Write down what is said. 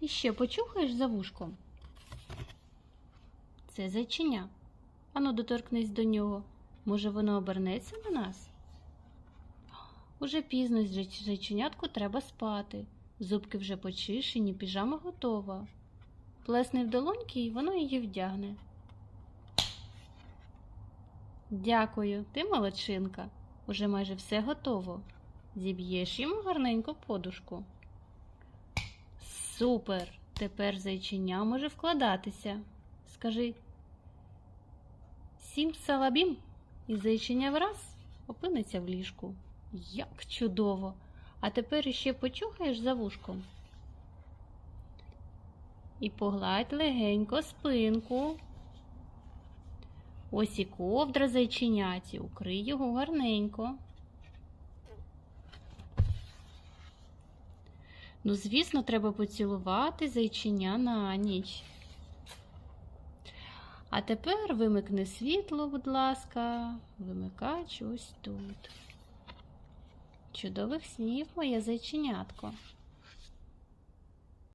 І ще почухаєш за вушком. Це зайчиня. Ану, доторкнись до нього. Може, воно обернеться на нас? Уже пізно зайч- зайченятку треба спати. Зубки вже почищені, піжама готова. Плесни в долоньки, і воно її вдягне. Дякую, ти молодчинка. Уже майже все готово. Зіб'єш йому гарненьку подушку. Супер! Тепер зайчиня може вкладатися. Скажи сім салабім, і зайчиня враз опиниться в ліжку. Як чудово! А тепер іще почухаєш за вушком. І погладь легенько спинку. Ось і ковдра зайчиняті, укрий його гарненько. Ну, звісно, треба поцілувати зайчиня на ніч. А тепер вимикни світло, будь ласка, вимикач ось тут. Чудових снів, моє зайченятко.